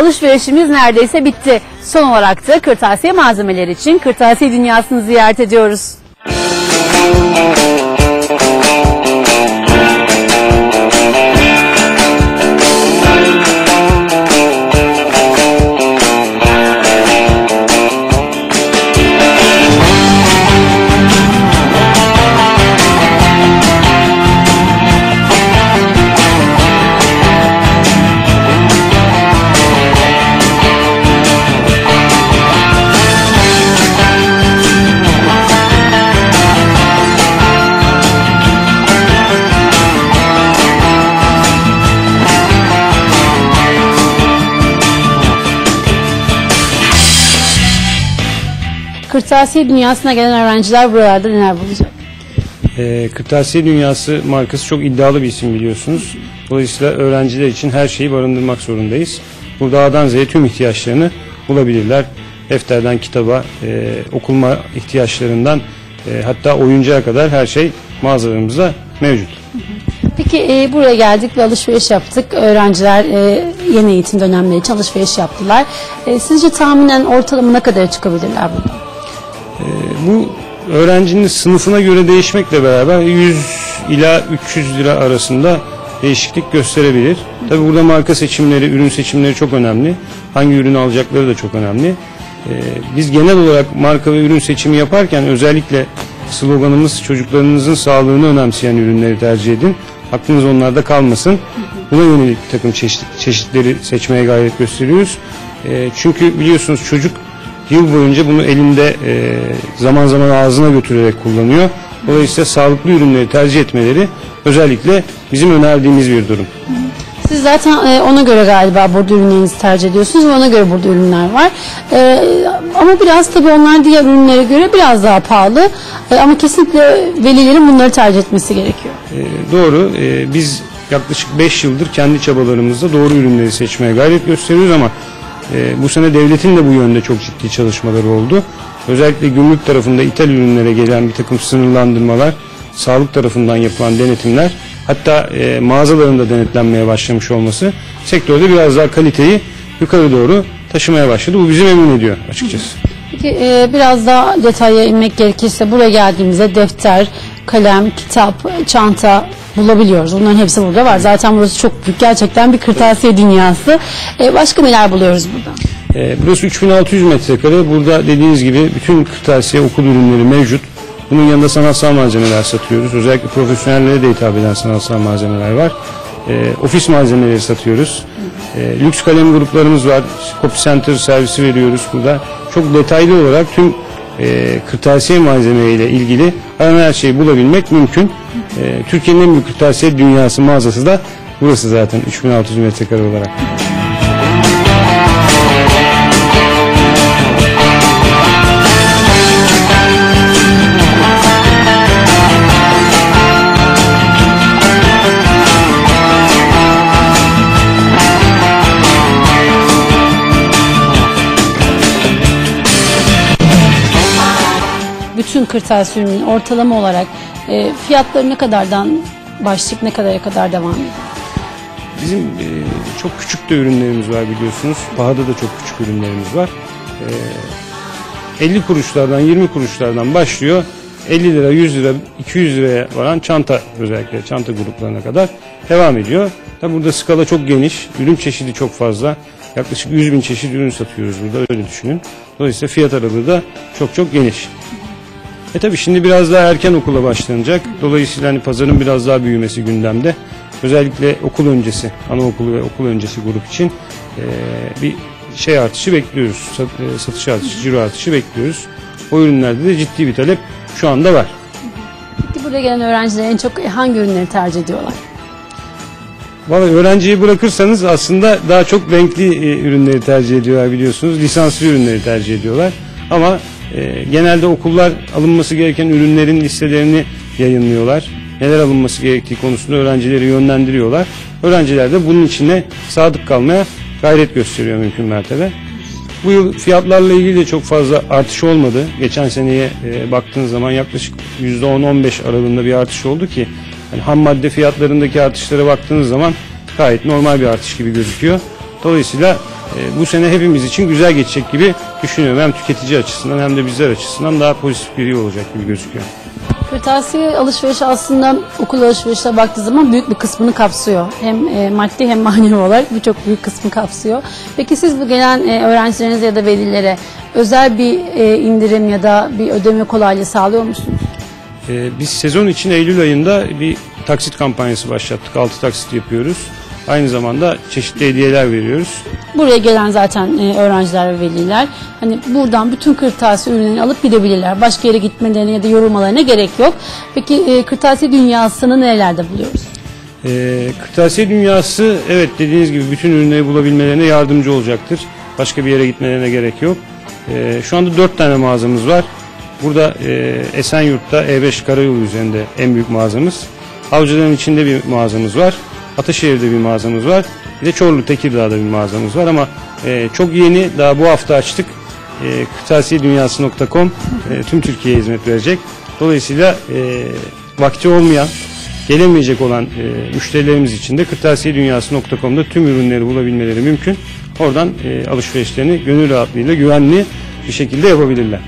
alışverişimiz neredeyse bitti. Son olarak da kırtasiye malzemeleri için kırtasiye dünyasını ziyaret ediyoruz. Kırtasiye dünyasına gelen öğrenciler buralarda neler bulacak? E, Kırtasiye Dünyası markası çok iddialı bir isim biliyorsunuz. Dolayısıyla öğrenciler için her şeyi barındırmak zorundayız. Burada A'dan Z'ye tüm ihtiyaçlarını bulabilirler. Defterden kitaba, e, okulma ihtiyaçlarından e, hatta oyuncağa kadar her şey mağazalarımızda mevcut. Peki e, buraya geldik ve alışveriş yaptık. Öğrenciler e, yeni eğitim dönemleri için alışveriş yaptılar. E, sizce tahminen ortalama ne kadar çıkabilirler burada? Bu öğrencinin sınıfına göre değişmekle beraber 100 ila 300 lira arasında değişiklik gösterebilir. Tabi burada marka seçimleri, ürün seçimleri çok önemli. Hangi ürünü alacakları da çok önemli. Ee, biz genel olarak marka ve ürün seçimi yaparken özellikle sloganımız çocuklarınızın sağlığını önemseyen ürünleri tercih edin. Aklınız onlarda kalmasın. Buna yönelik bir takım çeşit, çeşitleri seçmeye gayret gösteriyoruz. Ee, çünkü biliyorsunuz çocuk yıl boyunca bunu elinde e, zaman zaman ağzına götürerek kullanıyor. Dolayısıyla sağlıklı ürünleri tercih etmeleri özellikle bizim önerdiğimiz bir durum. Siz zaten e, ona göre galiba burada ürünlerinizi tercih ediyorsunuz ve ona göre burada ürünler var. E, ama biraz tabii onlar diğer ürünlere göre biraz daha pahalı. E, ama kesinlikle velilerin bunları tercih etmesi gerekiyor. E, doğru. E, biz yaklaşık 5 yıldır kendi çabalarımızda doğru ürünleri seçmeye gayret gösteriyoruz ama e, bu sene devletin de bu yönde çok ciddi çalışmaları oldu. Özellikle gümrük tarafında ithal ürünlere gelen bir takım sınırlandırmalar, sağlık tarafından yapılan denetimler, hatta e, mağazalarında denetlenmeye başlamış olması sektörde biraz daha kaliteyi yukarı doğru taşımaya başladı. Bu bizi memnun ediyor açıkçası. Peki e, biraz daha detaya inmek gerekirse buraya geldiğimizde defter, kalem, kitap, çanta bulabiliyoruz. Bunların hepsi burada var. Zaten burası çok büyük. Gerçekten bir kırtasiye dünyası. E, başka neler buluyoruz burada? E, burası 3600 metrekare. Burada dediğiniz gibi bütün kırtasiye okul ürünleri mevcut. Bunun yanında sanatsal malzemeler satıyoruz. Özellikle profesyonellere de hitap eden sanatsal malzemeler var. E, ofis malzemeleri satıyoruz. E, lüks kalem gruplarımız var. Copy Center servisi veriyoruz burada. Çok detaylı olarak tüm e, kırtasiye malzeme ile ilgili aranan her şeyi bulabilmek mümkün. E, Türkiye'nin en büyük kırtasiye dünyası mağazası da burası zaten 3600 metrekare olarak. Bütün kırtasiye ürünün ortalama olarak e, fiyatları ne kadardan başlayıp ne kadara kadar devam ediyor? Bizim e, çok küçük de ürünlerimiz var biliyorsunuz. Pahada da çok küçük ürünlerimiz var. E, 50 kuruşlardan 20 kuruşlardan başlıyor. 50 lira, 100 lira, 200 liraya varan çanta özellikle çanta gruplarına kadar devam ediyor. Tabi burada skala çok geniş, ürün çeşidi çok fazla. Yaklaşık 100 bin çeşit ürün satıyoruz burada öyle düşünün. Dolayısıyla fiyat aralığı da çok çok geniş. E tabi şimdi biraz daha erken okula başlanacak. Dolayısıyla hani pazarın biraz daha büyümesi gündemde. Özellikle okul öncesi, anaokulu ve okul öncesi grup için e, bir şey artışı bekliyoruz. Sat, e, satış artışı, ciro artışı bekliyoruz. O ürünlerde de ciddi bir talep şu anda var. Peki buraya gelen öğrenciler en çok hangi ürünleri tercih ediyorlar? Vallahi öğrenciyi bırakırsanız aslında daha çok renkli e, ürünleri tercih ediyorlar biliyorsunuz. Lisanslı ürünleri tercih ediyorlar. Ama e, genelde okullar alınması gereken ürünlerin listelerini yayınlıyorlar. Neler alınması gerektiği konusunda öğrencileri yönlendiriyorlar. Öğrenciler de bunun içine sadık kalmaya gayret gösteriyor mümkün mertebe. Bu yıl fiyatlarla ilgili de çok fazla artış olmadı. Geçen seneye e, baktığınız zaman yaklaşık %10-15 aralığında bir artış oldu ki yani ham madde fiyatlarındaki artışlara baktığınız zaman gayet normal bir artış gibi gözüküyor. Dolayısıyla bu sene hepimiz için güzel geçecek gibi düşünüyorum. Hem tüketici açısından hem de bizler açısından daha pozitif bir yıl olacak gibi gözüküyor. Kırtasiye alışverişi aslında okul alışverişine baktığı zaman büyük bir kısmını kapsıyor. Hem e, maddi hem manevi olarak birçok büyük kısmı kapsıyor. Peki siz bu gelen e, öğrencilerinize ya da velilere özel bir e, indirim ya da bir ödeme kolaylığı sağlıyor musunuz? Ee, biz sezon için Eylül ayında bir taksit kampanyası başlattık. 6 taksit yapıyoruz. Aynı zamanda çeşitli hediyeler veriyoruz. Buraya gelen zaten e, öğrenciler ve veliler hani buradan bütün kırtasiye ürünlerini alıp gidebilirler. Başka yere gitmelerine ya da yorulmalarına gerek yok. Peki e, kırtasiye dünyasını nerelerde buluyoruz? Ee, kırtasiye dünyası evet dediğiniz gibi bütün ürünleri bulabilmelerine yardımcı olacaktır. Başka bir yere gitmelerine gerek yok. Ee, şu anda 4 tane mağazamız var. Burada e, Esenyurt'ta E5 Karayolu üzerinde en büyük mağazamız. Avcıların içinde bir mağazamız var. Ataşehir'de bir mağazamız var. Bir de Çorlu Tekirdağ'da bir mağazamız var ama e, çok yeni daha bu hafta açtık. E, kırtasiyedunyası.com e, tüm Türkiye'ye hizmet verecek. Dolayısıyla e, vakti olmayan gelemeyecek olan e, müşterilerimiz için de kırtasiyedunyası.com'da tüm ürünleri bulabilmeleri mümkün. Oradan e, alışverişlerini gönül rahatlığıyla güvenli bir şekilde yapabilirler.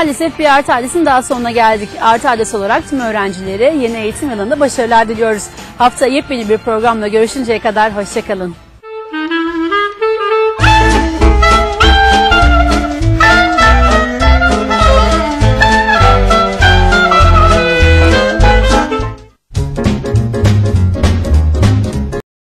Maalesef bir artı adresin daha sonuna geldik. Artı adres olarak tüm öğrencilere yeni eğitim yılında başarılar diliyoruz. Hafta yepyeni bir programla görüşünceye kadar hoşçakalın.